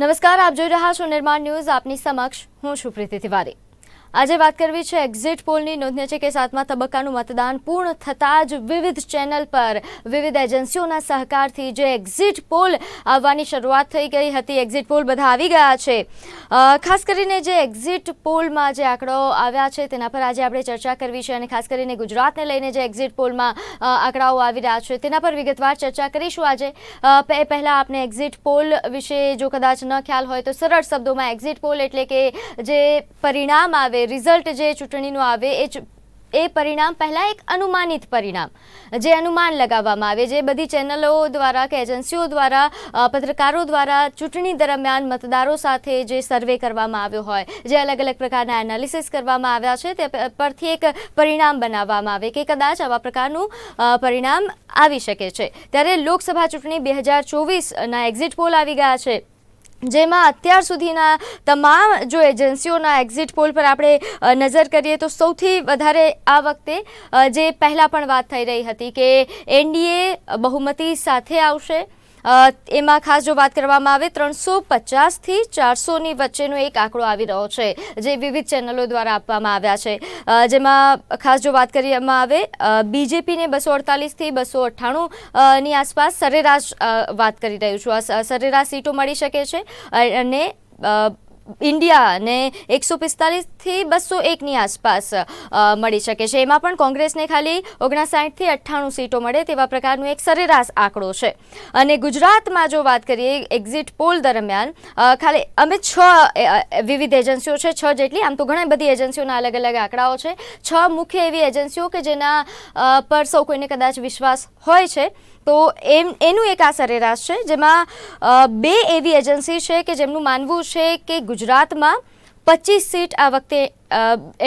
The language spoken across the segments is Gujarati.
નમસ્કાર આપ જોઈ રહ્યા છો નિર્માણ ન્યૂઝ. આપની સમક્ષ હું છું પ્રીતિ તિવારી. આજે વાત કરવી છે એક્ઝિટ પોલની. નોંધનીય છે કે સાતમા તબક્કાનું મતદાન પૂર્ણ થતાં જ વિવિધ ચેનલ પર વિવિધ એજન્સીઓના સહકારથી જે એક્ઝિટ પોલ આવવાની શરૂઆત થઈ ગઈ હતી. એક્ઝિટ પોલ બધા આવી ગયા છે. ખાસ કરીને જે એક્ઝિટ પોલમાં જે આંકડો આવ્યા છે તેના પર આજે આપણે ચર્ચા કરવી છે અને ખાસ કરીને ગુજરાતને લઈને જે એક્ઝિટ પોલમાં આંકડાઓ આવી રહ્યા છે તેના પર વિગતવાર ચર્ચા કરીશું આજે. એ પહેલાં આપણે એક્ઝિટ પોલ વિશે જો કદાચ ન ખ્યાલ હોય તો સરળ શબ્દોમાં એક્ઝિટ પોલ એટલે કે જે પરિણામ આવે રિઝલ્ટ જે ચૂંટણીનું આવે, એ એ પરિણામ પહેલાં એક અનુમાનિત પરિણામ. જે અનુમાન લગાવવામાં આવે, જે બધી ચેનલો દ્વારા કે એજન્સીઓ દ્વારા પત્રકારો દ્વારા ચૂંટણી દરમિયાન મતદારો સાથે જે સર્વે કરવામાં આવ્યો હોય, જે અલગ અલગ પ્રકારના એનાલિસિસ કરવામાં આવ્યા છે, તે પરથી એક પરિણામ બનાવવામાં આવે કે કદાચ આવા પ્રકારનું પરિણામ આવી શકે છે. ત્યારે લોકસભા ચૂંટણી બે હજાર ચોવીસના એક્ઝિટ પોલ આવી ગયા છે. જેમાં અત્યાર સુધીના તમામ જો એજન્સીઓના એક્ઝિટ પોલ પર આપણે નજર કરીએ તો સૌથી વધારે આ વખતે જે પહેલાં પણ વાત થઈ રહી હતી કે એનડીએ બહુમતી સાથે આવશે. એમાં ખાસ જો વાત કરવામાં આવે, ત્રણસો પચાસથી ચારસોની વચ્ચેનો એક આંકડો આવી રહ્યો છે, જે વિવિધ ચેનલો દ્વારા આપવામાં આવ્યા છે. જેમાં ખાસ જો વાત કરવામાં આવે બીજેપીને બસો અડતાલીસથી બસો અઠ્ઠાણું ની આસપાસ સરેરાશ વાત કરી રહ્યું છું. આ સરેરાશ સીટો મળી શકે છે અને ઇન્ડિયાને એકસો પિસ્તાલીસથી બસો એકની આસપાસ મળી શકે છે. એમાં પણ કોંગ્રેસને ખાલી ઓગણસાઠથી અઠ્ઠાણું સીટો મળે તેવા પ્રકારનું એક સરેરાશ આંકડો છે. અને ગુજરાતમાં જો વાત કરીએ એક્ઝિટ પોલ દરમિયાન ખાલી અમે છ વિવિધ એજન્સીઓ છે, છ જેટલી, આમ તો ઘણી બધી એજન્સીઓના અલગ અલગ આંકડાઓ છે. છ મુખ્ય એવી એજન્સીઓ કે જેના પર સૌ કોઈને કદાચ વિશ્વાસ હોય છે. તો એમ, એનું એક આ સરેરાશ છે, જેમાં બે એવી એજન્સી છે કે જેમનું માનવું છે કે ગુજરાતમાં પચીસ સીટ આ વખતે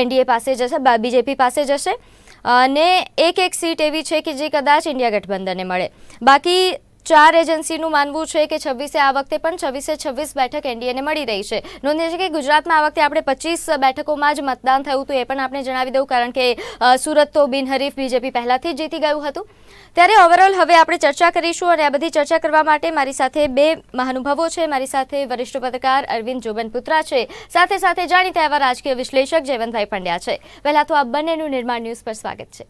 એનડીએ પાસે જશે બીજેપી પાસે જશે, અને એક એક સીટ એવી છે કે જે કદાચ ઇન્ડિયા ગઠબંધનને મળે. બાકી ચાર એજન્સીનું માનવું છે કે છવ્વીસે આ વખતે પણ છવ્વીસે છવ્વીસ બેઠક એનડીએને મળી રહી છે. નોંધનીય છે કે ગુજરાતમાં આ વખતે આપણે પચીસ બેઠકોમાં જ મતદાન થયું હતું એ પણ આપણે જણાવી દઉં કારણ કે સુરત તો બિનહરીફ બીજેપી પહેલાંથી જ જીતી ગયું હતું. ત્યારે ઓવરઓલ હવે આપણે ચર્ચા કરીશું અને આ બધી ચર્ચા કરવા માટે મારી સાથે બે મહાનુભાવો છે. મારી સાથે વરિષ્ઠ પત્રકાર અરવિંદ જોબનપુત્રા છે. સાથે સાથે જાણીતા એવા રાજકીય વિશ્લેષક જયવંતભાઈ પંડ્યા છે. પહેલાં તો આ બંનેનું નિર્માણ ન્યૂઝ પર સ્વાગત છે.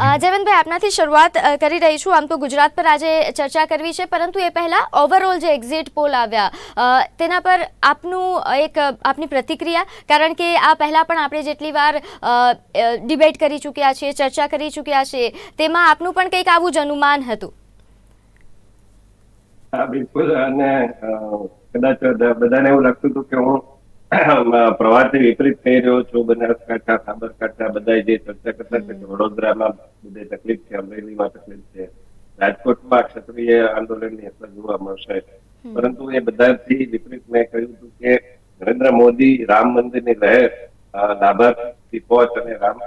જયવંતભાઈ, આપનાથી શરૂઆત કરી રહી છું. આમ તો ગુજરાત પર આજે ચર્ચા કરવી છે, પરંતુ એ પહેલા ઓવરઓલ જે એક્ઝિટ પોલ આવ્યા તેના પર આપનું એક, આપની પ્રતિક્રિયા, કારણ કે આ પહેલાં પણ આપણે જેટલી વાર ડિબેટ કરી ચૂક્યા છીએ, ચર્ચા કરી ચૂક્યા છીએ, તેમાં આપનું પણ કંઈક આવું જ અનુમાન હતું. બિલકુલ. અને કદાચ બધાને એવું લાગતું હતું કે હું અ, પ્રવાસથી વિપરીત થઈ રહ્યો છું. બનાસકાંઠા સાબરકાંઠા બધા જે ચર્ચા કરતા છે કે વડોદરામાં બધે તકલીફ છે અમરેલીમાં તકલીફ છે. રાજકોટમાં ક્ષત્રિય આંદોલનની અસર જોવા મળશે. પરંતુ એ બધાથી વિપરીત મેં કહ્યું હતું કે નરેન્દ્ર મોદી રામ મંદિરની લહેર લાભાર્થી પહોંચ અને રામ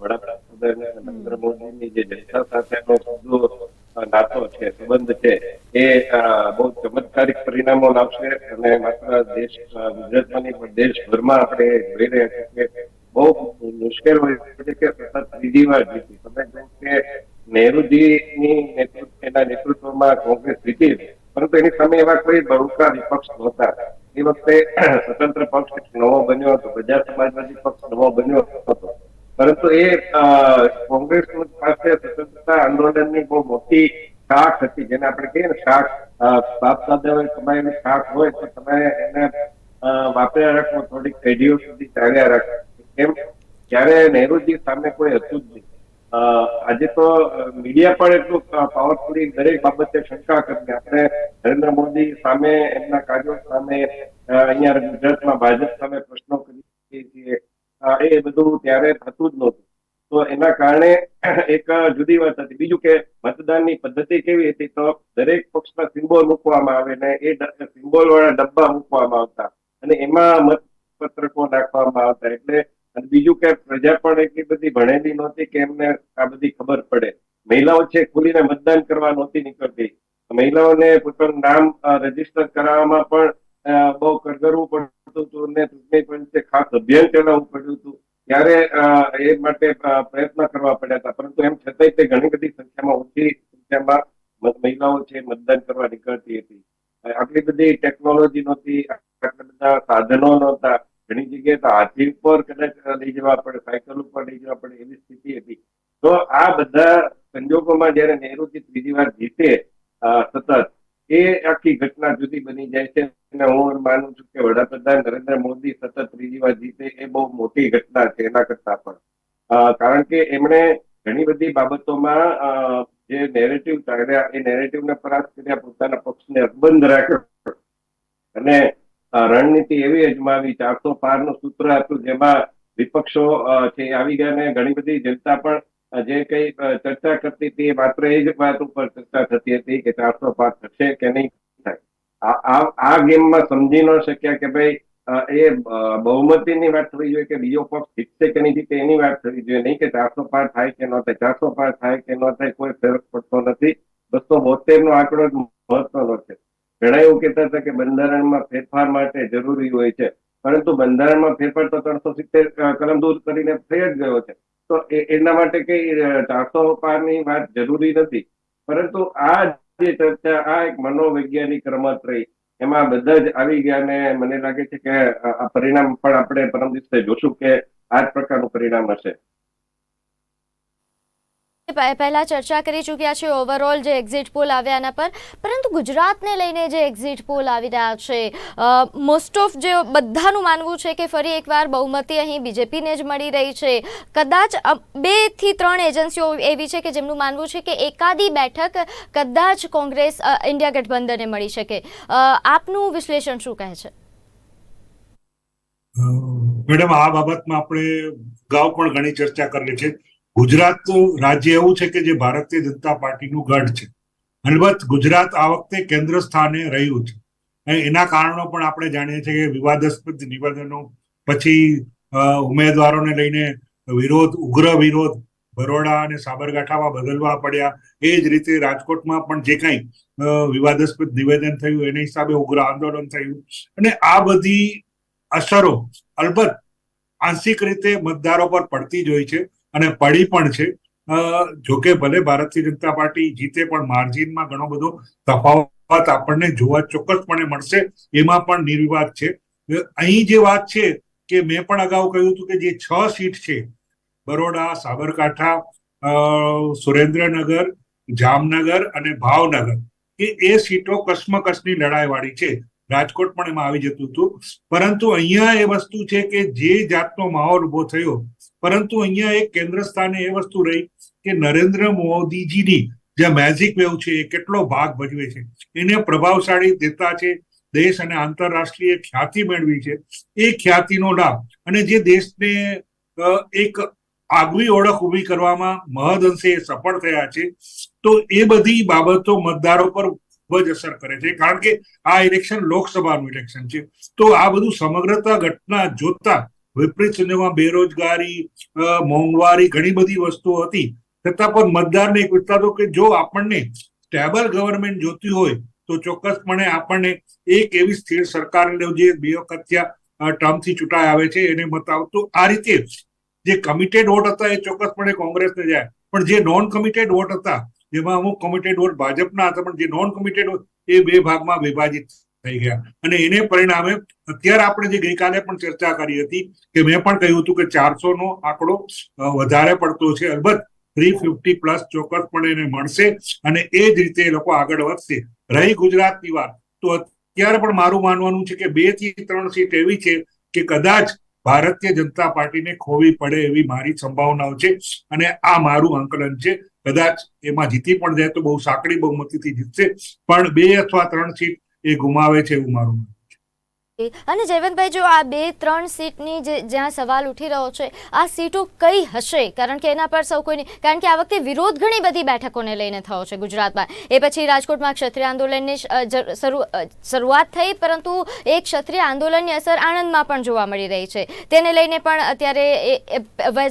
વડાપ્રધાન નરેન્દ્ર મોદીની જે જનતા સાથેનો સીધો નાતો છે, સંબંધ છે. એ બહુ ચમત્કારિક પરિણામો લાવશે અને માત્ર દેશ ગુજરાતમાં નહીં પણ દેશભરમાં આપણે જોઈ રહ્યા છીએ કે બહુ મુશ્કેલ હોય છે કે સતત ત્રીજી વાર જીતી. તમે જો કે નહેરુજીની નેતૃત્વ, એના નેતૃત્વમાં કોંગ્રેસ જીતી પરંતુ એની સામે એવા કોઈ બળુકા વિપક્ષ નહોતા. એ વખતે સ્વતંત્ર પક્ષ નવો બન્યો હતો. પ્રજા સમાજવાદી પક્ષ નવો બન્યો હતો. પરંતુ એ કોંગ્રેસ પાસે સ્વતંત્રતા આંદોલનની બહુ મોટી શાખ હતી જેને આપણે કહીએ ને શાખ બાપ દાદાઓએ કમાયેલી શાખ હોય તો તમે એને વાપર્યા રાખો થોડીક પેઢીઓ સુધી ચાલ્યા રાખો. એમ ત્યારે નહેરુજી સામે કોઈ હતું જ નહીં. આજે તો મીડિયા પણ એટલું પાવરફુલી દરેક બાબતે શંકા કરી આપણે નરેન્દ્ર મોદી સામે એમના કાર્યો સામે અહીંયા ગુજરાતમાં ભાજપ સામે પ્રશ્નો કરીએ છીએ. અ, એ બધું ત્યારે થતું જ નહોતું. તો એના કારણે એક જુદી વાત હતી. બીજું કે મતદાનની પદ્ધતિ કેવી હતી? તો દરેક પક્ષના સિમ્બોલ મૂકવામાં આવે ને એ સિમ્બોલ વાળા ડબ્બા મૂકવામાં આવતા. અને એમાં મતપત્રકો નાખવામાં આવતા. એટલે અને બીજું કે પ્રજા પણ એટલી બધી ભણેલી નહોતી કે એમને આ બધી ખબર પડે. મહિલાઓ છે, ખુલીને મતદાન કરવા નહોતી નીકળતી. મહિલાઓને પોતાનું નામ રજિસ્ટર કરાવવામાં પણ બહુ કરગરવું પડતું હતું અને ચૂંટણી પંચે ખાસ અભિયાન ચલાવવું પડ્યું હતું. ત્યારે એ માટે પ્રયત્ન કરવા પડ્યા હતા. પરંતુ એમ છતાંય તે ઘણી બધી સંખ્યામાં ઓછી સંખ્યામાં મહિલાઓ છે, મતદાન કરવા નીકળતી હતી. આટલી બધી ટેકનોલોજી નહોતી, આટલા બધા સાધનો નહોતા. ઘણી જગ્યાએ તો હાથી ઉપર કદાચ લઈ જવા પડે, સાયકલ ઉપર લઈ જવા પડે એવી સ્થિતિ હતી. તો આ બધા સંજોગોમાં જયારે નહેરુજી ત્રીજી વાર જીતે સતત એ આખી ઘટના જુદી બની જાય છે અને હું માનું છું કે વડાપ્રધાન નરેન્દ્ર મોદી સતત ત્રીજી વાર જીતે એ બહુ મોટી ઘટના છે એના કરતા પણ. કારણ કે એમણે ઘણી બધી બાબતોમાં જે નેરેટિવ ચાલ્યા એ નેરેટિવને પરાસ્ત કર્યા, પોતાના પક્ષને અકબંધ રાખ્યો. અને રણનીતિ એવી અજમાવી, ચારસો પારનું સૂત્ર હતું, જેમાં વિપક્ષો છે આવી ગયા ને ઘણી બધી જનતા પણ જે કઈ ચર્ચા કરતી હતી માત્ર એ જ વાત ઉપર ચર્ચા થતી હતી કે ચારસો પાર થશે કે નહીં થાય. આ ગેમમાં સમજી ન શક્યા કે ભાઈ એ બહુમતીની વાત થવી જોઈએ કે બીજો પક્ષ જીતશે કે નહીં જીતે એની વાત થવી જોઈએ. નહીં કે ચારસો પાર થાય કે ન થાય. ચારસો પાર થાય કે ન થાય કોઈ ફરક પડતો નથી. બસો બોતેર નો આંકડો જ મહત્વનો છે. ઘણા એવું કહેતા હતા કે બંધારણમાં ફેરફાર માટે જરૂરી હોય છે. પરંતુ બંધારણમાં ફેરફાર તો ત્રણસો સિત્તેર કલમ દૂર કરીને થઈ જ ગયો છે. તો એના માટે કઈ ચારસો પારની વાત જરૂરી નથી. પરંતુ આ જે ચર્ચા, આ એક મનોવૈજ્ઞાનિક રમત રહી એમાં બધા જ આવી ગયા ને મને લાગે છે કે આ પરિણામ પણ આપણે પરમ દિવસે જોશું કે આ જ પ્રકારનું પરિણામ હશે. પહેલા ચર્ચા કરી ચૂક્યા છે ઓવરઓલ જે એક્ઝિટ પોલ આવ્યા એના પર. પરંતુ ગુજરાતને લઈને જે એક્ઝિટ પોલ આવી રહ્યા છે મોસ્ટ ઓફ જે બધાનું માનવું છે કે ફરી એકવાર બહુમતી અહીં બીજેપીને જ મળી રહી છે. કદાચ બેથી ત્રણ એજન્સીઓ એવી છે કે જેમનું માનવું છે કે એકાદી બેઠક કદાચ કોંગ્રેસ ઇન્ડિયા ગઠબંધનને મળી શકે. આપનું વિશ્લેષણ શું કહે છે? મેડમ, આ બાબતમાં આપણે અગાઉ પણ ઘણી ચર્ચા કરેલી છે. ગુજરાત રાજ્ય એવું છે કે જે ભારતીય જનતા પાર્ટીનું ગઢ છે. અલબત્ત ગુજરાત આ વખતે કેન્દ્ર સ્થાને રહ્યું છે. એના કારણો પણ આપણે જાણીએ છીએ કે વિવાદાસ્પદ નિવેદનો પછી ઉમેદવારોને લઈને વિરોધ, ઉગ્ર વિરોધ, બરોડા અને સાબરકાંઠામાં બદલવા પડ્યા. એ જ રીતે રાજકોટમાં પણ જે કંઈ વિવાદાસ્પદ નિવેદન થયું એના હિસાબે ઉગ્ર આંદોલન થયું. અને આ બધી અસરો અલબત્ત આંશિક રીતે મતદારો પર પડતી જ હોય છે. અને પડી પણ છે. જોકે ભલે ભારતીય જનતા પાર્ટી જીતે પણ માર્જિનમાં ઘણો બધો તફાવત આપણને જોવા ચોક્કસપણે મળશે, એમાં પણ નિર્વિવાદ છે. અહીં જે વાત છે કે મેં પણ અગાઉ કહ્યું હતું કે જે છ સીટ છે, બરોડા, સાબરકાંઠા સુરેન્દ્રનગર, જામનગર અને ભાવનગર કે એ સીટો કસમકસની લડાઈવાળી છે. રાજકોટ પણ એમાં આવી જતું હતું. પરંતુ અહીંયા એ વસ્તુ છે કે જે જાતનો માહોલ ઊભો થયો પરંતુ અહીંયા એક કેન્દ્ર સ્થાને એ વસ્તુ રહી કે નરેન્દ્ર મોદીજીની જે મેજિક વેવ છે એ કેટલો ભાગ ભજવે છે. એને પ્રભાવશાળી દેતા છે, દેશ અને આંતરરાષ્ટ્રીય ખ્યાતિ મેળવી છે. એ ખ્યાતિનો લાભ અને જે દેશને એક આગવી ઓળખ ઊભી કરવામાં મહદઅંશે અંશે સફળ થયા છે, તો એ બધી બાબતો મતદારો પર ખૂબ જ અસર કરે છે. કારણ કે આ ઇલેક્શન લોકસભાનું ઇલેક્શન છે. તો આ બધું સમગ્રતા ઘટના જોતા વિપરીત સંજોગોમાં બેરોજગારી મોંઘવારી ઘણી બધી વસ્તુઓ હતી. છતાં પણ મતદારને એક વિચાર હતો કે જો આપણને સ્ટેબલ ગવર્મેન્ટ જોતી હોય, તો ચોક્કસપણે આપણને એક એવી સ્થિર સરકાર જે બે વખત ત્યાં ટર્મથી ચૂંટાઈ આવે છે એને મત આવતો. આ રીતે જે કમિટેડ વોટ હતા એ ચોક્કસપણે કોંગ્રેસને જાય. પણ જે નોન કમિટેડ વોટ હતા, જેમાં અમુક કમિટેડ વોટ ભાજપના હતા, પણ જે નોન કમિટેડ વોટ એ બે ભાગમાં વિભાજિત થઈ ગયા. અને એને પરિણામે અત્યારે આપણે જે ગઈકાલે પણ ચર્ચા કરી હતી કે મેં પણ કહ્યું હતું કે ચારસો નો આંકડો વધારે પડતો છે. અલબત્ત થ્રી ફિફ્ટી પ્લસ ચોક્કસપણે એને મળશે અને એ જ રીતે એ લોકો આગળ વધશે. રહી ગુજરાતની વાત. તો અત્યારે પણ મારું માનવાનું છે કે બેથી ત્રણ સીટ એવી છે કે કદાચ ભારતીય જનતા પાર્ટીને ખોવી પડે એવી મારી સંભાવનાઓ છે અને આ મારું આંકલન છે. કદાચ એમાં જીતી પણ જાય તો બહુ સાંકડી બહુમતીથી જીતશે. પણ બે અથવા ત્રણ સીટ એ ગુમાવે છે એવું મારું અને જયવંતભાઈ, જો આ બે ત્રણ સીટની જે જ્યાં સવાલ ઉઠી રહ્યો છે, આ સીટો કઈ હશે? કારણ કે એના પર સૌ કોઈની, કારણ કે આ વખતે વિરોધ ઘણી બધી બેઠકોને લઈને થયો છે ગુજરાતમાં. એ પછી રાજકોટમાં ક્ષત્રિય આંદોલનની શરૂઆત થઈ, પરંતુ એ ક્ષત્રિય આંદોલનની અસર આણંદમાં પણ જોવા મળી રહી છે. તેને લઈને પણ અત્યારે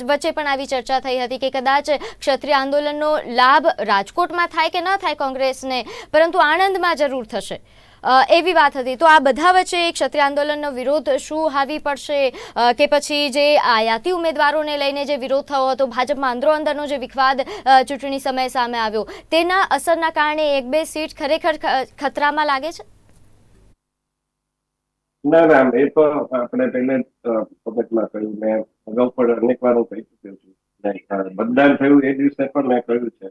વચ્ચે પણ આવી ચર્ચા થઈ હતી કે કદાચ ક્ષત્રિય આંદોલનનો લાભ રાજકોટમાં થાય કે ન થાય કોંગ્રેસને, પરંતુ આણંદમાં જરૂર થશે. એવી વાત હતી. તો આ બધા વચ્ચે ક્ષત્રિય આંદોલનનો વિરોધ શું હાવી પડશે? કે પછી જે આયાતી ઉમેદવારોને લઈને જે વિરોધ થયો હતો, ભાજપમાં અંદરો અંદરનો જે વિખવાદ ચૂંટણી સમયે સામે આવ્યો, તેના અસરના કારણે એક બે સીટ ખરેખર ખતરામાં લાગે છે? ના ના એ તો આપણે પહેલે જ કહ્યું. મેં અગાઉ પણ અનેક વાર હું કહી ચુક્યો છું. મતદાન થયું એ દિવસે પણ મેં કહ્યું છે.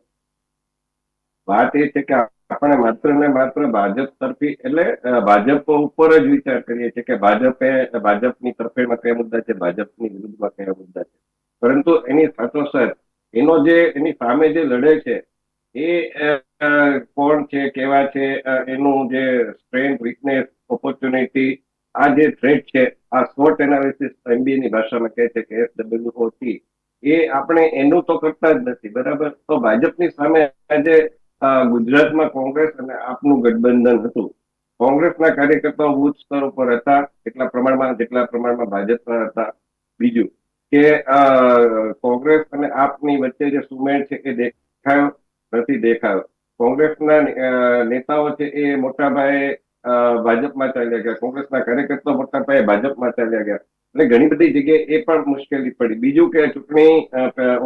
વાત એ છે કે આપણે માત્ર ને માત્ર ભાજપ તરફી, એટલે ભાજપ ઉપર જ વિચાર કરીએ છીએ કે ભાજપે, ભાજપની તરફેણમાં કયા મુદ્દા છે, ભાજપની વિરુદ્ધમાં કયા મુદ્દા છે. પરંતુ એની સાથોસાથ એનો જે, એની સામે જે લડે છે, એ કોણ છે, કેવા છે એનું જે સ્ટ્રેન્થ વીકનેસ ઓપોર્ચ્યુનિટી આ જે થ્રેટ છે, આ સ્વોટ એનાલિસિસ એમબીએ ની ભાષામાં કહે છે કે એસડબ્લ્યુઓટી એ આપણે એનું તો કરતા જ નથી, બરાબર? તો ભાજપની સામે આજે ગુજરાતમાં કોંગ્રેસ અને આપનું ગઠબંધન હતું. કોંગ્રેસના કાર્યકર્તાઓ બુથ સ્તર ઉપર હતા, એટલા પ્રમાણમાં, જેટલા પ્રમાણમાં ભાજપના હતા. બીજું કે કોંગ્રેસ અને આપની વચ્ચે જે સુમેળ છે એ દેખાયો નથી, દેખાયો. કોંગ્રેસના નેતાઓ છે એ મોટા પાયે ભાજપમાં ચાલ્યા ગયા. કોંગ્રેસના કાર્યકર્તાઓ મોટા પાયે ભાજપમાં ચાલ્યા ગયા. એટલે ઘણી બધી જગ્યાએ એ પણ મુશ્કેલી પડી. બીજું કે ચૂંટણી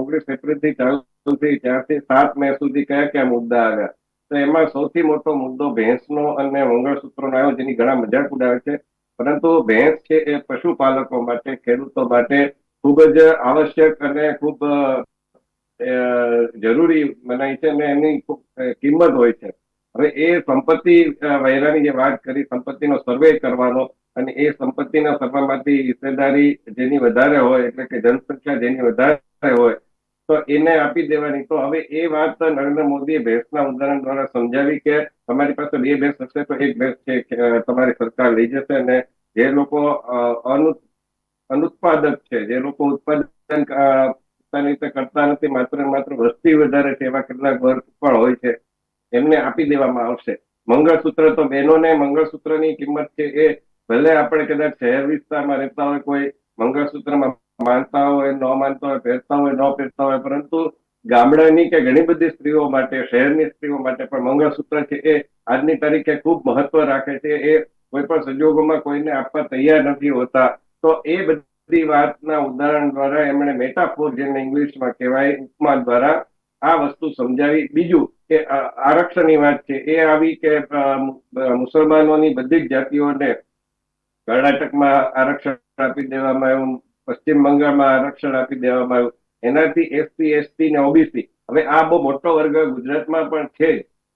ઓગણીસ એપ્રિલથી ચાલુ થઈ ત્યારથી સાત મે સુધી કયા કયા મુદ્દા આવ્યા? તો એમાં સૌથી મોટો મુદ્દો ભેંસનો અને મંગળસૂત્રનો આવ્યો, જેની ઘણા મજાક ઉડાવે છે. પરંતુ ભેંસ છે એ પશુપાલકો માટે, ખેડૂતો માટે ખૂબ જ આવશ્યક અને ખૂબ જરૂરી મનાય છે અને એની કિંમત હોય છે. હવે એ સંપત્તિ વહેરાની જે વાત કરી, સંપત્તિનો સર્વે કરવાનો અને એ સંપત્તિના સર્વેમાંથી હિસ્સેદારી જેની વધારે હોય, એટલે કે જનસંખ્યા જેની વધારે હોય તો એને આપી દેવાની. તો હવે એ વાત નરેન્દ્ર મોદીએ ભેંસના ઉદાહરણ દ્વારા સમજાવી કે તમારી પાસે બે ભેંસ હશે તો એક ભેંસ છે તમારી સરકાર લઈ જશે અને જે લોકો અનુત્પાદક છે, જે લોકો ઉત્પાદન રીતે કરતા નથી, માત્ર માત્ર વસ્તી વધારે છે, એવા કેટલાક વર્ગ પણ હોય છે, એમને આપી દેવામાં આવશે. મંગળસૂત્ર તો બહેનોને મંગળસૂત્રની કિંમત છે એ ભલે આપણે કદાચ શહેર વિસ્તારમાં રહેતા હોય કોઈ મંગળસૂત્રમાં માનતા હોય, ન માનતા હોય, પહેરતા હોય, ન પહેરતા હોય, પરંતુ ગામડાની કે ઘણી બધી સ્ત્રીઓ માટે, શહેરની સ્ત્રીઓ માટે પણ મંગળસૂત્ર છે એ આજની તારીખે ખૂબ મહત્વ રાખે છે. એ કોઈ પણ સંજોગોમાં કોઈને આપવા તૈયાર નથી હોતા. તો એ બધી વાતના ઉદાહરણ દ્વારા એમણે મેટાફોર જેને ઇંગ્લિશમાં કહેવાય, ઉપમા દ્વારા આ વસ્તુ સમજાવી. બીજું કે આરક્ષણની વાત છે. એ આવી કે મુસલમાનોની બધી જ જાતિઓને કર્ણાટકમાં આરક્ષણ આપી દેવામાં આવ્યું પશ્ચિમ બંગાળમાં આરક્ષણ આપી દેવામાં આવ્યું. એનાથી એસસી એસટી ને ઓબીસી હવે આ બહુ મોટો વર્ગ ગુજરાતમાં પણ છે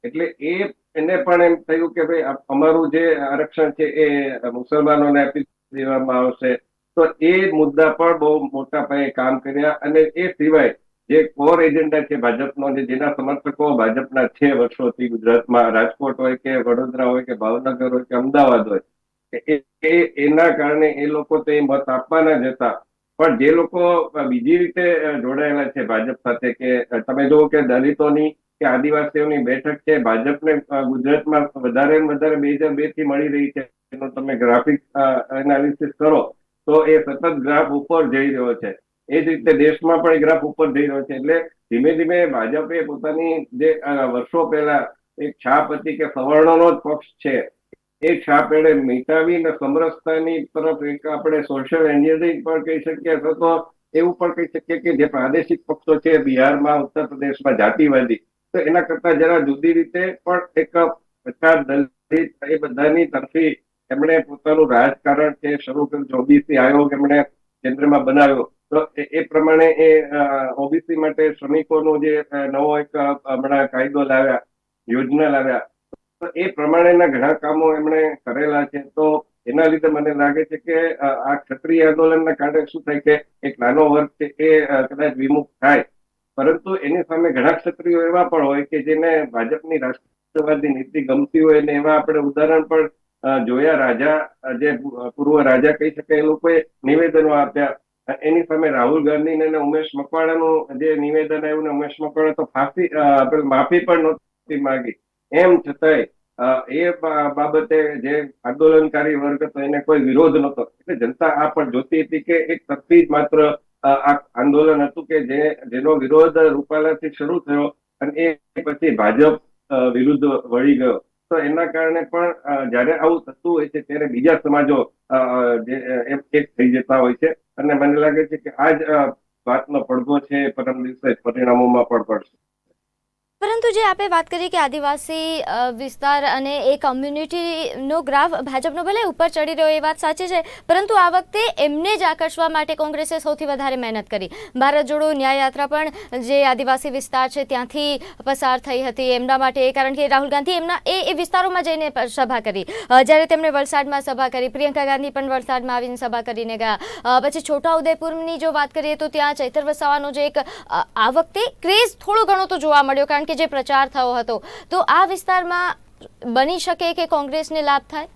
એટલે એ એને પણ એમ થયું કે ભાઈ અમારું જે આરક્ષણ છે એ મુસલમાનોને આપી દેવામાં આવશે. તો એ મુદ્દા પણ બહુ મોટા પાયે કામ કર્યા. અને એ સિવાય જે કોર એજન્ડા છે ભાજપનો, જે જેના સમર્થકો ભાજપના છે વર્ષોથી ગુજરાતમાં, રાજકોટ હોય કે વડોદરા હોય કે ભાવનગર હોય કે અમદાવાદ હોય એ- એના કારણે એ લોકો તો મત આપવાના જ હતા. પણ જે લોકો બીજી રીતે જોડાયેલા છે ભાજપ સાથે કે તમે જુઓ કે દલિતોની કે આદિવાસીઓની બેઠક છે, ભાજપને ગુજરાતમાં વધારે ને વધારે બે હજાર બેથી મળી રહી છે. એનો તમે ગ્રાફિક એનાલિસિસ કરો, તો એ સતત ગ્રાફ ઉપર જઈ રહ્યો છે. એ જ રીતે દેશમાં પણ ગ્રાફ ઉપર જઈ રહ્યો છે. એટલે ધીમે ધીમે ભાજપે પોતાની જે વર્ષો પહેલા એક છાપ હતી કે સવર્ણોનો જ પક્ષ છે. એ છાપ એણે મિટાવીને સમરસતાની તરફ એક આપણે સોશિયલ એન્જિનિયરિંગ પણ કહી શકીએ અથવા તો એવું પણ કહી શકીએ કે જે પ્રાદેશિક પક્ષો છે, બિહારમાં ઉત્તર પ્રદેશમાં જાતિવાદી, તો એના કરતા જરા જુદી રીતે પણ એક પછાત દલિત એ બધાની તરફી એમણે પોતાનું રાજકારણ છે, શરૂ કર્યું ઓબીસી આયોગ એમણે કેન્દ્રમાં બનાવ્યો. તો એ પ્રમાણે એ ઓબીસી માટે શ્રમિકોનો જે નવો એક હમણાં કાયદો લાવ્યા, યોજના લાવ્યા. તો એ પ્રમાણેના ઘણા કામો એમણે કરેલા છે. તો એના લીધે મને લાગે છે કે આ ક્ષત્રિય આંદોલનના કારણે શું થાય કે, એક નાનો વર્ગ છે એ કદાચ વિમુખ થાય. પરંતુ એની સામે ઘણા ક્ષત્રિયો એવા પણ હોય કે જેને ભાજપની રાષ્ટ્રવાદી નીતિ ગમતી હોય અને એવા આપણે ઉદાહરણ પણ જોયા. રાજા જે પૂર્વ રાજા કહી શકાય, એ લોકોએ નિવેદનો આપ્યા. એની સામે રાહુલ ગાંધી અને ઉમેશ મકવાણાનું જે નિવેદન આવ્યું ને ઉમેશ મકવાણા તો ફાંસી માફી પણ નહોતી માંગી. એમ છતાંય એ બાબતે જે આંદોલનકારી વર્ગ હતો એને કોઈ વિરોધ નહોતો. એટલે જનતા આ પણ જોતી હતી કે એક તકતી માત્ર આ આંદોલન હતું કે જે, જેનો વિરોધ રૂપાલાથી શરૂ થયો અને એ પછી ભાજપ વિરુદ્ધ વળી ગયો. તો એના કારણે પણ જ્યારે આવું થતું હોય છે ત્યારે બીજા સમાજો એક થઈ જતા હોય છે. અને મને લાગે છે કે આ જ વાતનો પડઘો છે પરમ દિવસે પરિણામોમાં પણ પડશે. પરંતુ જે આપે વાત કરી કે આદિવાસી વિસ્તાર અને એ કમ્યુનિટીનો ગ્રાફ ભાજપનો ભલે ઉપર ચડી રહ્યો એ વાત સાચી છે, પરંતુ આ વખતે એમને જ આકર્ષવા માટે કોંગ્રેસે સૌથી વધારે મહેનત કરી. ભારત જોડો ન્યાય યાત્રા પણ જે આદિવાસી વિસ્તાર છે ત્યાંથી પસાર થઈ હતી એમના માટે કારણ કે રાહુલ ગાંધી એમના એ એ વિસ્તારોમાં જઈને સભા કરી. જ્યારે તેમણે વલસાડમાં સભા કરી, પ્રિયંકા ગાંધી પણ વલસાડમાં આવીને સભા કરીને ગયા. પછી છોટાઉદેપુરની જો વાત કરીએ તો ત્યાં ચૈતર વસાવાનો જે એક આ વખતે ક્રેઝ થોડો ઘણો તો જોવા મળ્યો, કારણ કે જે પ્રચાર થયો હતો. તો આ વિસ્તારમાં બની શકે કે કોંગ્રેસને લાભ થાય?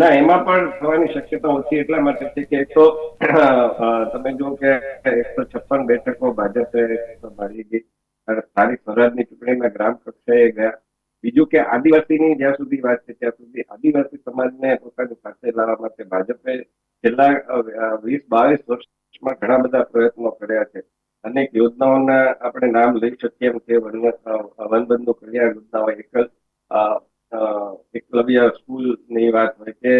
ના, એમાં પણ થવાની શક્યતા ઓછી એટલા માટે છે કે તો તમે જો કે એકસો છપ્પન બેઠકો ભાજપે સંભાળી ગઈ સ્થાનિક સ્વરાજની ચૂંટણીમાં ગ્રામ કક્ષાએ ગયા. બીજું કે આદિવાસીની જ્યાં સુધી વાત છે, ત્યાં સુધી આદિવાસી સમાજને પોતાની સાથે લાવવા માટે ભાજપે છેલ્લા વીસ બાવીસ વર્ષમાં ઘણા બધા પ્રયત્નો કર્યા છે. અનેક યોજનાઓના આપણે નામ લઈ શકીએ એમ કે વન વનબંધુ કલ્યાણ યોજના હોય એકલ એકલવ્ય સ્કૂલની વાત હોય કે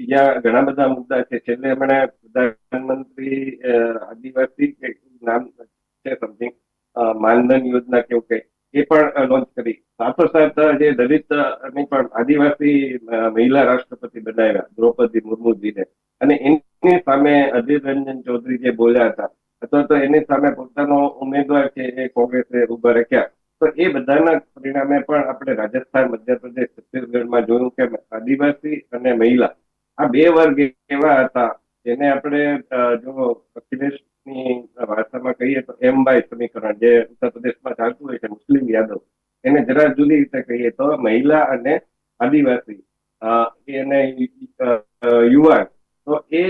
બીજા ઘણા બધા મુદ્દા છે. છેલ્લે એમણે પ્રધાનમંત્રી આદિવાસી નામ છે સમથિંગ માનધન યોજના કેવું કે એ પણ લોન્ચ કરી. સાથોસાથ જે દલિતની પણ આદિવાસી મહિલા રાષ્ટ્રપતિ બનાવ્યા, દ્રૌપદી મુર્મુજીને. અને એની સામે અધીર રંજન ચૌધરી જે બોલ્યા હતા અથવા તો એની સામે પોતાનો ઉમેદવાર છે એ કોંગ્રેસે ઊભા રાખ્યા. તો એ બધાના પરિણામે પણ આપણે રાજસ્થાન, મધ્યપ્રદેશ, છત્તીસગઢમાં જોયું કે આદિવાસી અને મહિલા આ બે વર્ગ એવા હતા. જેને આપણે જો અખિલેશની ભાષામાં કહીએ તો એમ બાય સમીકરણ, જે ઉત્તર પ્રદેશમાં ચાલતું હોય છે, મુસ્લિમ યાદવ, એને જરા જુદી રીતે કહીએ તો મહિલા અને આદિવાસી એને યુવાન. તો એ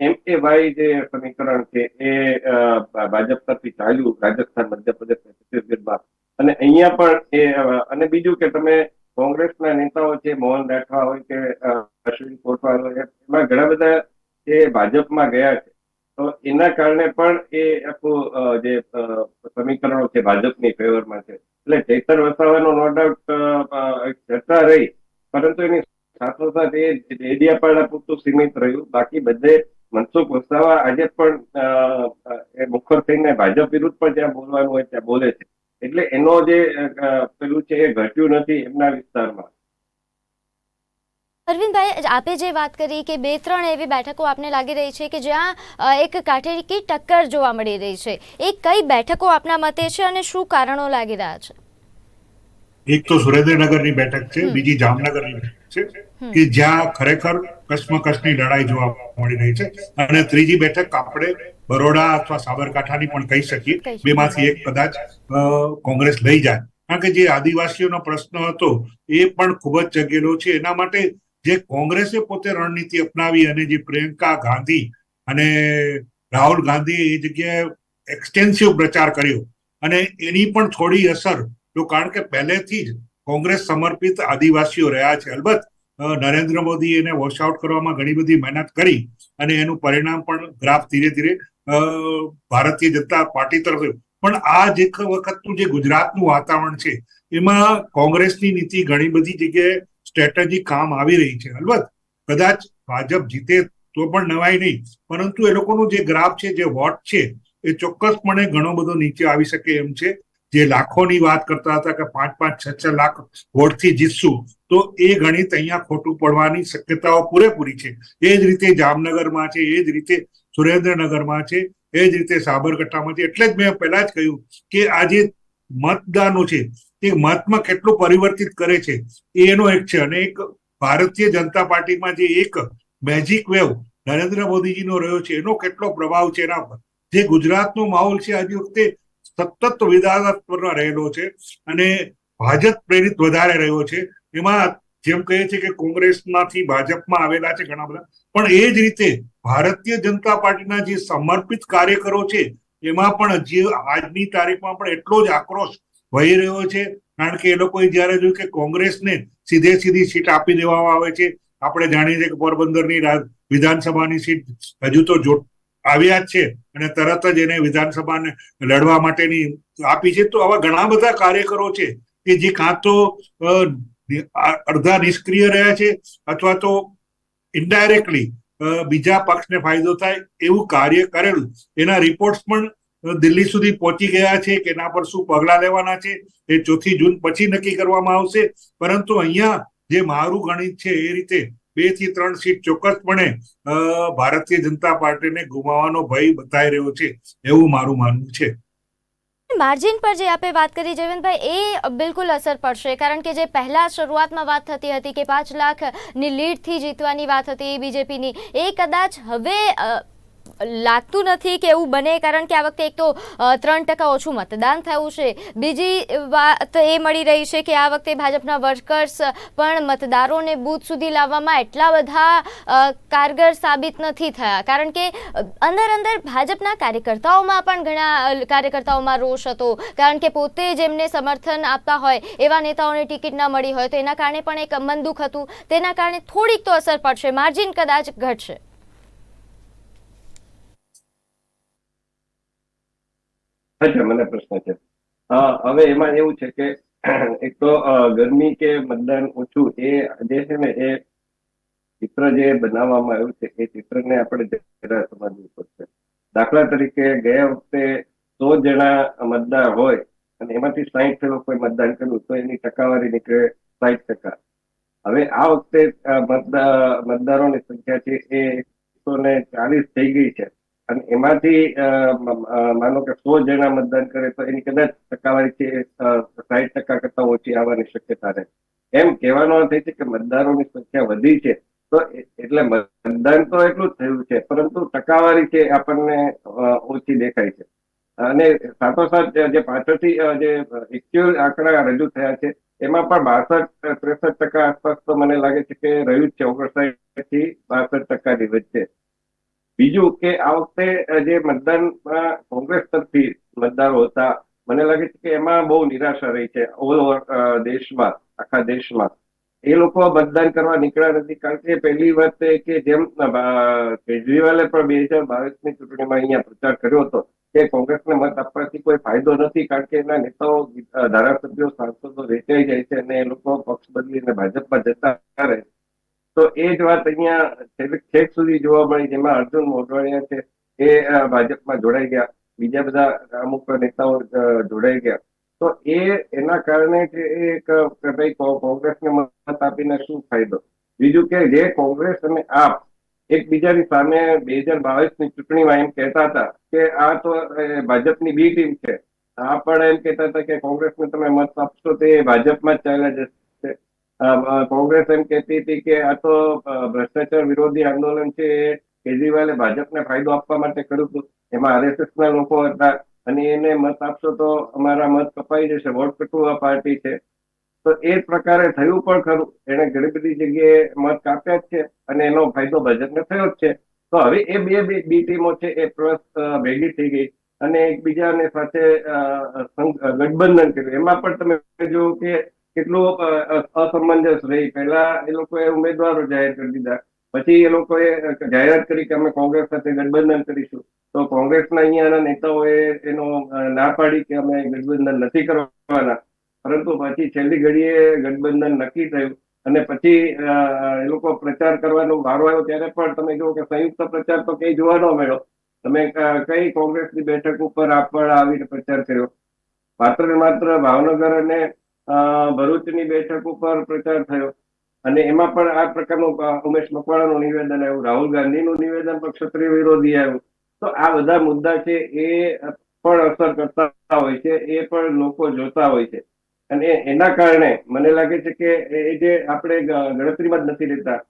એમ કે ભાઈ જે સમીકરણ છે એ ભાજપ તરફથી ચાલ્યું રાજસ્થાન, મધ્યપ્રદેશ છત્તીસગઢમાં. અને અહીંયા પણ એ અને બીજું કે તમે કોંગ્રેસના નેતાઓ છે, મોહન રાઠવા હોય કે અશ્વિન કોટવાલ હોય, એમાં ઘણા બધા જે ભાજપમાં ગયા છે. તો એના કારણે પણ એ આખું જે સમીકરણો છે ભાજપની ફેવરમાં છે. એટલે ચૈતર વસાવાનો નો ડાઉટ ચર્ચા રહી. પરંતુ એની સાથોસાથ એ ડેડિયાપાડા પૂરતું સીમિત રહ્યું. બાકી બધે મનસુખ વસાવા આજે પણ મુખર થઈને ભાજપ વિરુદ્ધ પણ જ્યાં બોલવાનું હોય ત્યાં બોલે છે. એટલે એનો જે પેલું છે એ ઘટ્યું નથી એમના વિસ્તારમાં. અરવિંદભાઈ આપે જે વાત કરી કે બે ત્રણ એવી બેઠકો આપને લાગી રહી છે કે જ્યાં એક કાઠેકી ટક્કર જોવા મળી રહી છે. એ કઈ બેઠકો આપના મતે છે અને શું કારણો લાગી રહ્યા છે? એક તો સુરેન્દ્રનગરની બેઠક છે બીજી જામનગરની બેઠક. છે કે જ્યાં ખરેખર કસમકસની લડાઈ જોવા મળી રહી છે. અને ત્રીજી બેઠક આપણે બરોડા અથવા સાબરકાંઠાની પણ કહી શકીએ. બેમાંથી એક કદાચ કોંગ્રેસ લઈ જાય. કારણ કે જે આદિવાસીઓનો પ્રશ્ન હતો એ પણ ખૂબ જ જગેલો છે. એના માટે જે કોંગ્રેસે પોતે રણનીતિ અપનાવી અને જે પ્રિયંકા ગાંધી અને રાહુલ ગાંધી એ જગ્યાએ એક્સટેન્સિવ પ્રચાર કર્યો. અને એની પણ થોડી અસર તો કારણ કે પહેલેથી જ કોંગ્રેસ સમર્પિત આદિવાસીઓ રહ્યા છે. અલબત્ત નરેન્દ્ર મોદી એને વોશ આઉટ કરવામાં ઘણી બધી મહેનત કરી અને એનું પરિણામ પણ ગ્રાફ ધીરે ધીરે ભારતીય જનતા પાર્ટી તરફ પણ આ જે વખતનું જે ગુજરાતનું વાતાવરણ છે, એમાં કોંગ્રેસની નીતિ ઘણી બધી જગ્યાએ સ્ટ્રેટેજી કામ આવી રહી છે. અલબત્ત, કદાચ ભાજપ જીતે તો પણ નવાઈ નહીં. પરંતુ એ લોકોનું જે ગ્રાફ છે, જે વોટ છે, એ ચોક્કસપણે ઘણો બધો નીચે આવી શકે એમ છે. જે લાખોની વાત કરતા હતા કે પાંચ પાંચ છ છ લાખ વોટથી જીતશું, તો એ ગણિત અહીંયા ખોટું પડવાની શક્યતાઓ પૂરેપૂરી છે. એ જ રીતે જામનગરમાં છે, એ જ રીતે સુરેન્દ્રનગરમાં છે, એ જ રીતે સાબરકાંઠામાં છે. એટલે જ મેં પહેલા જ કહ્યું કે આ જે મતદાનો છે, એ મતમાં કેટલું પરિવર્તિત કરે છે, એનો એક છે. અને એક ભારતીય જનતા પાર્ટીમાં જે એક મેજિક વેવ નરેન્દ્ર મોદીજીનો રહ્યો છે, એનો કેટલો પ્રભાવ છે એના પર જે ગુજરાતનો માહોલ છે આજે વખતે સતત વિધાનત્વ રહેલો છે અને ભાજપ પ્રેરિત વધારે રહ્યો છે. એમાં જેમ કહે છે કે કોંગ્રેસમાંથી ભાજપમાં આવેલા છે ઘણા બધા. પણ એ જ રીતે ભારતીય જનતા પાર્ટીના જે સમર્પિત કાર્યકરો છે, એમાં પણ જે આજની તારીખમાં પણ એટલો જ આક્રોશ વહી રહ્યો છે. કારણ કે એ લોકોએ જ્યારે જોયું કે કોંગ્રેસને સીધે સીધી સીટ આપી દેવામાં આવે છે. આપણે જાણીએ છીએ કે પોરબંદરની વિધાનસભાની સીટ હજુ તો આવ્યા જ છે. અને તરત જ એને વિધાનસભાને લડવા માટેની આપી છે. તો આવા ઘણા બધા કાર્યકરો છે કે જે કાં તો અડધા નિષ્ક્રિય રહ્યા છે અથવા તો ઇનડાયરેક્ટલી બીજા પક્ષને ફાયદો થાય એવું કાર્ય કરેલું. એના રિપોર્ટ્સ પણ દિલ્હી સુધી પહોંચી ગયા છે કે એના પર શું પગલા લેવાના છે એ ચોથી જૂન પછી નક્કી કરવામાં આવશે. પરંતુ અહીંયા જે મારું ગણિત છે એ રીતે બેથી ત્રણ સીટ ચોક્કસપણે ભારતીય જનતા પાર્ટીને ગુમાવવાનો ભય બતાવી રહ્યો છે, એવું મારું માનવું છે. માર્જિન પર જે આપે વાત કરી જયવંતભાઈ, એ બિલકુલ અસર પડશે, કારણ કે જે પહેલા શરૂઆતમાં વાત થતી હતી કે પાંચ લાખની લીડથી જીતવાની વાત હતી બીજેપીની, એ કદાચ હવે લાગતું નથી કે એવું બને, કારણ કે આ વખતે એક તો ત્રણ ટકા ઓછું મતદાન થયું છે. બીજી વાત એ મળી રહી છે કે આ વખતે ભાજપના વર્કર્સ પણ મતદારોને બૂથ સુધી લાવવામાં એટલા બધા કારગર સાબિત નથી થયા. કારણ કે અંદર અંદર ભાજપના કાર્યકર્તાઓમાં પણ ઘણા કાર્યકર્તાઓમાં રોષ હતો. કારણ કે પોતે જેમને સમર્થન આપતા હોય, એવા નેતાઓને ટિકિટ ન મળી હોય, તો એના કારણે પણ એક મન દુઃખ હતું. તેના કારણે થોડીક તો અસર પડશે. માર્જિન કદાચ ઘટશે. અચ્છા, મને પ્રશ્ન છે. હવે એમાં એવું છે કે એક તો ગરમી કે મતદાન ઓછું એ જે છે ને, એ ચિત્ર જે બનાવવામાં આવ્યું છે, એ ચિત્રને આપણે જરા સમજવું પડશે દાખલા તરીકે ગયા વખતે સો જણા મતદાર હોય અને એમાંથી સાહીઠ લોકોએ મતદાન કર્યું, તો એની ટકાવારી નીકળે સાહીઠ ટકા. હવે આ વખતે મતદારોની સંખ્યા છે એ એકસો ને ચાલીસ થઈ ગઈ છે. અને એમાંથી માનો કે સો જણા મતદાન કરે તો એની કદાચ ટકાવારી છે સાઠ ટકા કરતા ઓછી આવવાની શક્યતા રહે. એમ કહેવાનો અર્થ એ છે કે મતદારોની સંખ્યા વધી છે, તો એટલે મતદાન તો એટલું થયું છે, પરંતુ ટકાવારી છે આપણને ઓછી દેખાય છે. અને સાથોસાથ જે પાછળથી જે એક્ચ્યુઅલ આંકડા રજૂ થયા છે, એમાં પણ બાસઠ, ત્રેસઠ ટકા આસપાસ તો મને લાગે છે કે રહ્યું જ છે ઓગણસાઠથી બાસઠ ટકાની વચ્ચે. બીજું કે આ વખતે જે મતદાન કોંગ્રેસ તરફથી મતદારો હતા, મને લાગે છે કે એમાં બહુ નિરાશા રહી છે ઓલ ઓવર દેશમાં, આખા દેશમાં. એ લોકો મતદાન કરવા નીકળ્યા નથી. કારણ કે પહેલી વાત એ કે જેમ કેજરીવાલે પણ બે હજાર બાવીસની ચૂંટણીમાં અહીંયા પ્રચાર કર્યો હતો કે કોંગ્રેસને મત આપવાથી કોઈ ફાયદો નથી. કારણ કે એના નેતાઓ ધારાસભ્યો, સાંસદો વેચાઈ જાય છે અને એ લોકો પક્ષ બદલીને ભાજપમાં જતા રહે તો એ જ વાત અહીંયા છેક સુધી જોવા મળી જેમાં અર્જુન મોઢવાડિયા છે એ ભાજપમાં જોડાઈ ગયા. બીજા બધા અમુક નેતાઓ જોડાઈ ગયા. તો એ એના કારણે જે એક ભાઈ કોંગ્રેસને મત આપીને શું ફાયદો? બીજું કે જે કોંગ્રેસ અને આપ એકબીજાની સામે બે હજાર બાવીસની ચૂંટણીમાં એમ કહેતા હતા કે આ તો ભાજપની બી ટીમ છે. આ પણ એમ કહેતા હતા કે કોંગ્રેસને તમે મત આપશો તે ભાજપમાં જ ચાલ્યા જશે. કોંગ્રેસ એમ કહેતી હતી કે આ તો ભ્રષ્ટાચાર વિરોધી આંદોલન છે કેજરીવાલે ભાજપને ફાયદો આપવા માટે કર્યું હતું. એમાં આરએસએસ ના લોકો હતા અને એને મત આપશો તો અમારા મત કપાઈ જશે. વોટ કટુઆ પાર્ટી છે. તો એ પ્રકારે થયું પણ ખરું. એને ઘણી બધી જગ્યાએ મત કાપ્યા જ છે અને એનો ફાયદો ભાજપને થયો જ છે. તો હવે એ બે બે ટીમો છે એ પ્લસ ભેગી થઈ ગઈ અને એકબીજાને સાથે ગઠબંધન કર્યું. એમાં પણ તમે જો કે કેટલું અસમંજસ રહી. પહેલા એ લોકોએ ઉમેદવારો જાહેર કરી દીધા. પછી એ લોકોએ જાહેરાત કરી કે અમે કોંગ્રેસ સાથે ગઠબંધન કરીશું. તો કોંગ્રેસના અહીંયાના નેતાઓએ એનો ના પાડી કે અમે ગઠબંધન નથી કરવાના. પરંતુ પછી છેલ્લી ઘડીએ ગઠબંધન નક્કી થયું. અને પછી એ લોકો પ્રચાર કરવાનો વારો આવ્યો. ત્યારે પણ તમે જુઓ કે સંયુક્ત પ્રચાર તો કઈ જોવા ન મળ્યો. તમે કઈ કોંગ્રેસની બેઠક ઉપર આ પણ આવીને પ્રચાર કર્યો? માત્ર ને માત્ર ભાવનગર અને ભરૂચની બેઠક ઉપર પ્રચાર થયો. અને એમાં પણ આ પ્રકારનું ઉમેશ મકવાણાનું નિવેદન આવ્યું, રાહુલ ગાંધીનું નિવેદન પણ ક્ષત્રિય વિરોધી આવ્યું. તો આ બધા મુદ્દા છે એ પણ અસર કરતા હોય છે, એ પણ લોકો જોતા હોય છે. અને એના કારણે મને લાગે છે કે એ જે આપણે ગણતરીમાં જ નથી લેતા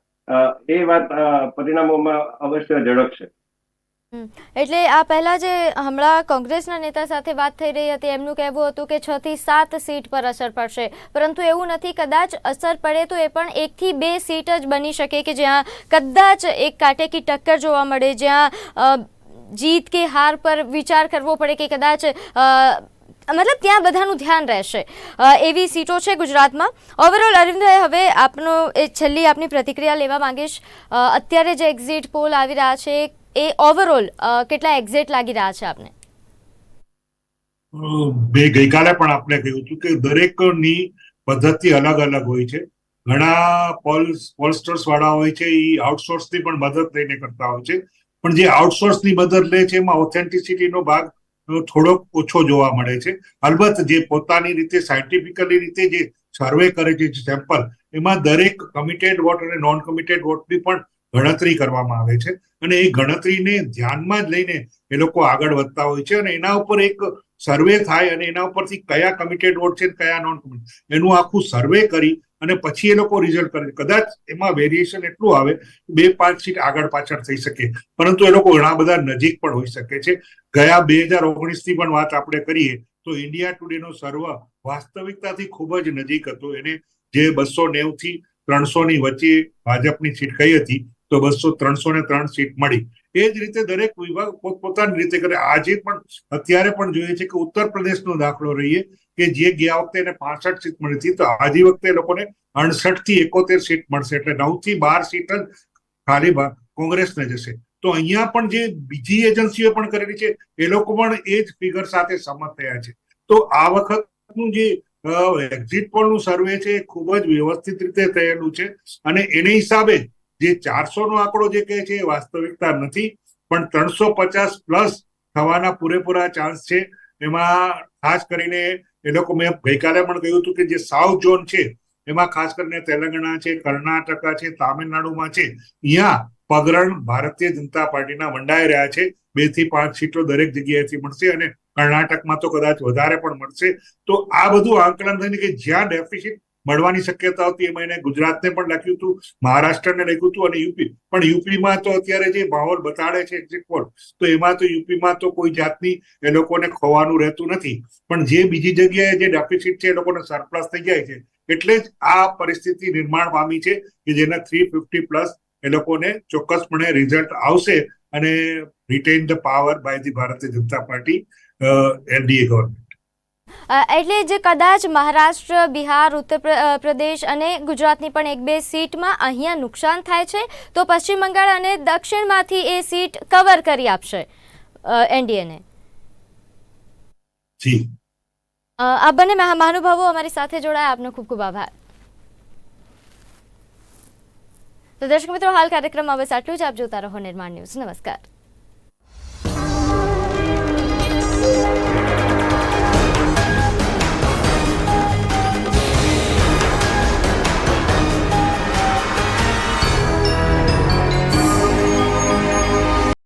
એ વાત પરિણામોમાં અવશ્ય ઝડપશે. એટલે આ પહેલા જે હમણાં કોંગ્રેસના નેતા સાથે વાત થઈ રહી હતી, એમનું કહેવું હતું કે છ થી સાત સીટ પર અસર પડશે. પરંતુ એવું નથી, કદાચ અસર પડે તો એ પણ એકથી બે સીટ જ બની શકે કે જ્યાં કદાચ એક કાટેકી ટક્કર જોવા મળે, જ્યાં જીત કે હાર પર વિચાર કરવો પડે કે કદાચ મતલબ ત્યાં બધાનું ધ્યાન રહેશે. એવી સીટો છે ગુજરાતમાં. ઓવરઓલ અરવિંદભાઈ, હવે આપનો એ છેલ્લી આપની પ્રતિક્રિયા લેવા માંગીશ. અત્યારે જે એક્ઝિટ પોલ આવી રહ્યા છે એ ઓવરઓલ કેટલા એક્ઝેક્ટ લાગી રહ્યા છે આપને? બે ગઈકાલે પણ આપણે કહ્યું હતું કે દરેકની પદ્ધતિ અલગ અલગ હોય છે. ઘણા પોલ્સ, પોલસ્ટર્સ વાળા હોય છે એ આઉટસોર્સની પણ મદદ લઈને કરતા હોય છે. પણ જે આઉટસોર્સની મદદ લે છે, એમાં ઓથેન્ટિસિટીનો ભાગ થોડોક ઓછો જોવા મળે છે. અલબત્ત જે પોતાની રીતે સાયન્ટિફિકલી રીતે જે સર્વે કરે છે સેમ્પલ એમાં દરેક કમિટેડ વોટ અને નોન કમિટેડ વોટની પણ ગણતરી કરવામાં આવે છે અને એ ગણતરીને ધ્યાનમાં જ લઈને એ લોકો આગળ વધતા હોય છે અને એના ઉપર એક સર્વે થાય અને એના ઉપરથી કયા કમિટેડ વોટ છે કયા નોન કમિટેડ એનું આખું સર્વે કરી અને પછી એ લોકો રિઝલ્ટ કરે. કદાચ એમાં વેરિએશન એટલું આવે બે પાંચ સીટ આગળ પાછળ થઈ શકે. પરંતુ એ લોકો ઘણા બધા નજીક પણ હોઈ શકે છે. ગયા બે હજાર ઓગણીસથી પણ વાત આપણે કરીએ તો ઇન્ડિયા ટુડેનો સર્વ વાસ્તવિકતાથી ખૂબ જ નજીક હતો. એને જે બસો નેવથી ત્રણસોની વચ્ચે ભાજપની સીટ કઈ હતી તો બસો ત્રણસો ને ત્રણ સીટ મળી. એ જ રીતે દરેક વિભાગ પોતપોતાની રીતે કરે. આજે પણ અત્યારે પણ જોઈએ છે કે ઉત્તર પ્રદેશનો દાખલો રહીએ કે જે ગયા વખતે એને પાસઠ સીટ મળી હતી, તો આજે વખતે એ લોકોને અડસઠથી એકોતેર સીટ મળશે. એટલે નવથી બાર સીટ જ ખાલી કોંગ્રેસને જશે. તો અહીંયા પણ જે બીજી એજન્સીઓ પણ કરેલી છે, એ લોકો પણ એ જ ફિગર સાથે સંમત થયા છે. તો આ વખતનું જે એક્ઝિટ પોલનું સર્વે છે એ ખૂબ જ વ્યવસ્થિત રીતે થયેલું છે. અને એને હિસાબે જે ચારસો નો આંકડો જે કહે છે એ વાસ્તવિકતા નથી, પણ ત્રણસો પચાસ પ્લસ થવાના પૂરેપૂરા ચાન્સ છે. એમાં ખાસ કરીને એ લોકો મેં ગઈકાલે પણ કહ્યું હતું કે જે સાઉથ ઝોન છે, એમાં ખાસ કરીને તેલંગાણા છે, કર્ણાટકા છે, તામિલનાડુમાં છે અહીંયા પગરણ ભારતીય જનતા પાર્ટીના વંડાઈ રહ્યા છે. બેથી પાંચ સીટો દરેક જગ્યાએથી મળશે અને કર્ણાટકમાં તો કદાચ વધારે પણ મળશે. તો આ બધું આંકલન થઈને કે જ્યાં ડેફિસિટ મળવાની શક્યતા હતી એમાં એને ગુજરાતને પણ લખ્યું હતું, મહારાષ્ટ્રને લખ્યું હતું અને યુપી. પણ યુપીમાં તો અત્યારે જે માહોલ બતાડે છે એક્ઝિટ પોલ તો એમાં તો યુપીમાં તો કોઈ જાતની એ લોકોને ખોવાનું રહેતું નથી. પણ જે બીજી જગ્યાએ જે ડેફિસિટ છે એ લોકોને સરપ્લસ થઈ જાય છે, એટલે જ આ પરિસ્થિતિ નિર્માણ પામી છે કે જેના થ્રી ફિફ્ટી પ્લસ એ લોકોને ચોક્કસપણે રિઝલ્ટ આવશે અને retain the power by the Bharatiya Janata party NDA government એટલે જ કદાચ મહારાષ્ટ્ર બિહાર ઉત્તર પ્રદેશ અને ગુજરાતની પણ એક બે સીટમાં અહીંયા નુકસાન થાય છે તો પશ્ચિમ બંગાળ અને દક્ષિણમાંથી એ સીટ કવર કરી આપશે એનડીએને. આ બંને મહાનુભાવો અમારી સાથે જોડાયા આપનો ખૂબ ખૂબ આભાર. તો દર્શક મિત્રો હાલ કાર્યક્રમ હવે આટલું જ આપ જોતા રહો નિર્માણ ન્યૂઝ. નમસ્કાર.